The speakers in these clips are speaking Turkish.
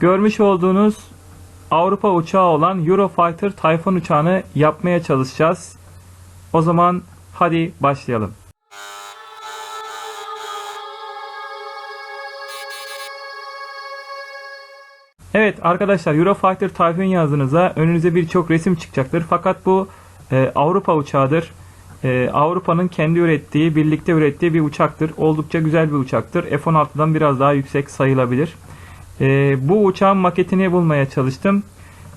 Görmüş olduğunuz Avrupa uçağı olan Eurofighter Typhoon uçağını yapmaya çalışacağız. O zaman hadi başlayalım. Evet arkadaşlar Eurofighter Typhoon yazdığınızda önünüze birçok resim çıkacaktır. Fakat bu e, Avrupa uçağıdır. E, Avrupa'nın kendi ürettiği, birlikte ürettiği bir uçaktır. Oldukça güzel bir uçaktır. F-16'dan biraz daha yüksek sayılabilir. E, bu uçağın maketini bulmaya çalıştım.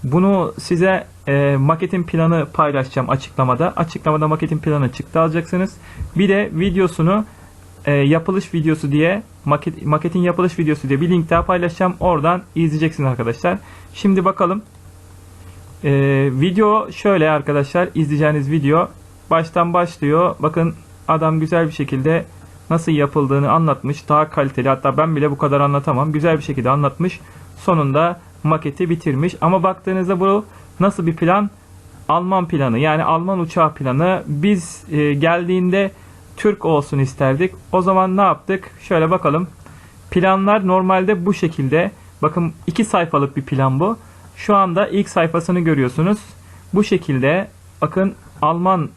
Bunu size e, maketin planı paylaşacağım açıklamada. Açıklamada maketin planı çıktı alacaksınız. Bir de videosunu e, yapılış videosu diye maket, maketin yapılış videosu diye bir link daha paylaşacağım. Oradan izleyeceksiniz arkadaşlar. Şimdi bakalım. E, video şöyle arkadaşlar. izleyeceğiniz video baştan başlıyor. Bakın adam güzel bir şekilde nasıl yapıldığını anlatmış. Daha kaliteli hatta ben bile bu kadar anlatamam. Güzel bir şekilde anlatmış. Sonunda maketi bitirmiş. Ama baktığınızda bu nasıl bir plan? Alman planı yani Alman uçağı planı. Biz e, geldiğinde Türk olsun isterdik. O zaman ne yaptık? Şöyle bakalım. Planlar normalde bu şekilde. Bakın iki sayfalık bir plan bu. Şu anda ilk sayfasını görüyorsunuz. Bu şekilde bakın Alman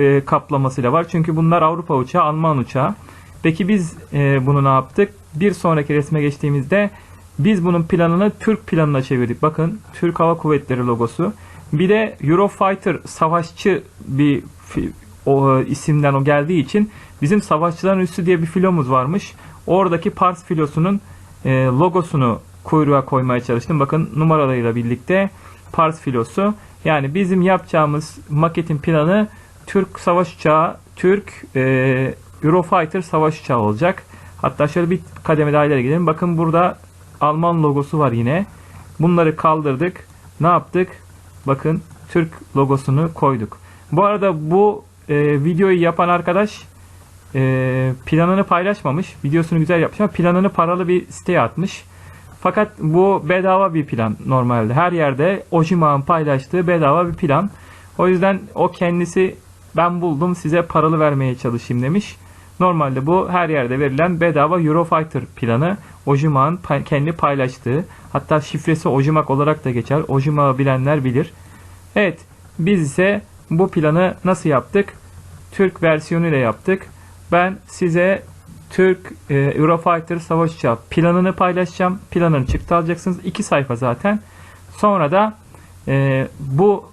e, kaplamasıyla var. Çünkü bunlar Avrupa uçağı, Alman uçağı. Peki biz e, bunu ne yaptık? Bir sonraki resme geçtiğimizde biz bunun planını Türk planına çevirdik. Bakın Türk Hava Kuvvetleri logosu. Bir de Eurofighter savaşçı bir o e, isimden o geldiği için bizim Savaşçıların Üssü diye bir filomuz varmış. Oradaki Pars filosunun logosunu kuyruğa koymaya çalıştım. Bakın numaralarıyla birlikte Pars filosu. Yani bizim yapacağımız maketin planı Türk savaş uçağı, Türk e, Eurofighter savaş uçağı olacak. Hatta şöyle bir kademe daha ileri gidelim. Bakın burada Alman logosu var yine. Bunları kaldırdık. Ne yaptık? Bakın Türk logosunu koyduk. Bu arada bu e, videoyu yapan arkadaş e, planını paylaşmamış. Videosunu güzel yapmış ama planını paralı bir siteye atmış. Fakat bu bedava bir plan normalde. Her yerde Ojima'nın paylaştığı bedava bir plan. O yüzden o kendisi ben buldum size paralı vermeye çalışayım demiş. Normalde bu her yerde verilen bedava Eurofighter planı. Ojima'nın kendi paylaştığı hatta şifresi Ojimak olarak da geçer. Ojimak'ı bilenler bilir. Evet biz ise bu planı nasıl yaptık? Türk versiyonuyla yaptık. Ben size Türk e, Eurofighter savaş uçağı planını paylaşacağım. Planını çıktı alacaksınız. iki sayfa zaten. Sonra da e, bu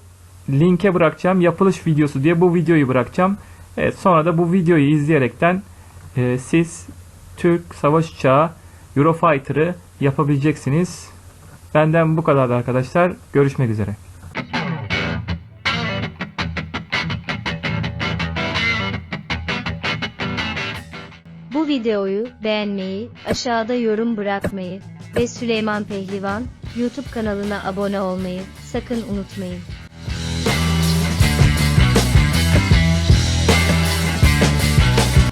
linke bırakacağım. Yapılış videosu diye bu videoyu bırakacağım. Evet, sonra da bu videoyu izleyerekten e, siz Türk savaş uçağı Eurofighter'ı yapabileceksiniz. Benden bu kadar arkadaşlar. Görüşmek üzere. Bu videoyu beğenmeyi, aşağıda yorum bırakmayı ve Süleyman Pehlivan YouTube kanalına abone olmayı sakın unutmayın.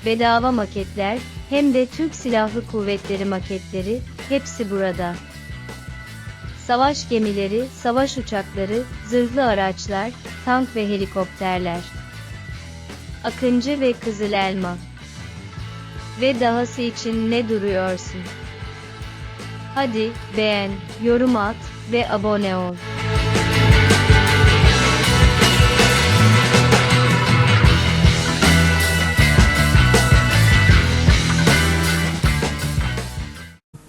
Bedava maketler hem de Türk Silahlı Kuvvetleri maketleri hepsi burada. Savaş gemileri, savaş uçakları, zırhlı araçlar, tank ve helikopterler. Akıncı ve Kızıl Elma. Ve dahası için ne duruyorsun? Hadi beğen, yorum at ve abone ol.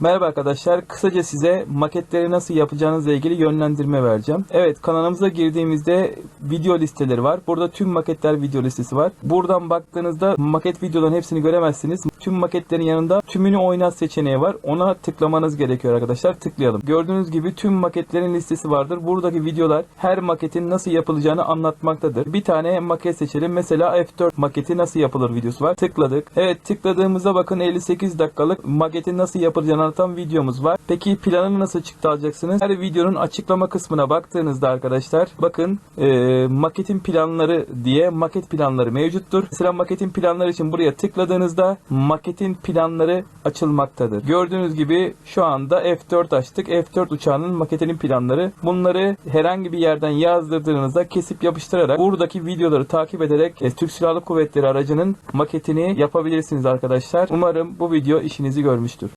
Merhaba arkadaşlar. Kısaca size maketleri nasıl yapacağınızla ilgili yönlendirme vereceğim. Evet kanalımıza girdiğimizde video listeleri var. Burada tüm maketler video listesi var. Buradan baktığınızda maket videoların hepsini göremezsiniz. Tüm maketlerin yanında tümünü oynat seçeneği var. Ona tıklamanız gerekiyor arkadaşlar. Tıklayalım. Gördüğünüz gibi tüm maketlerin listesi vardır. Buradaki videolar her maketin nasıl yapılacağını anlatmaktadır. Bir tane maket seçelim. Mesela F4 maketi nasıl yapılır videosu var. Tıkladık. Evet tıkladığımızda bakın 58 dakikalık maketin nasıl yapılacağını anlatan videomuz var. Peki planını nasıl çıktı alacaksınız? Her videonun açıklama kısmına baktığınızda arkadaşlar bakın e, maketin planları diye maket planları mevcuttur. Mesela maketin planları için buraya tıkladığınızda maketin planları açılmaktadır. Gördüğünüz gibi şu anda F4 açtık. F4 uçağının maketinin planları. Bunları herhangi bir yerden yazdırdığınızda kesip yapıştırarak buradaki videoları takip ederek e, Türk Silahlı Kuvvetleri aracının maketini yapabilirsiniz arkadaşlar. Umarım bu video işinizi görmüştür.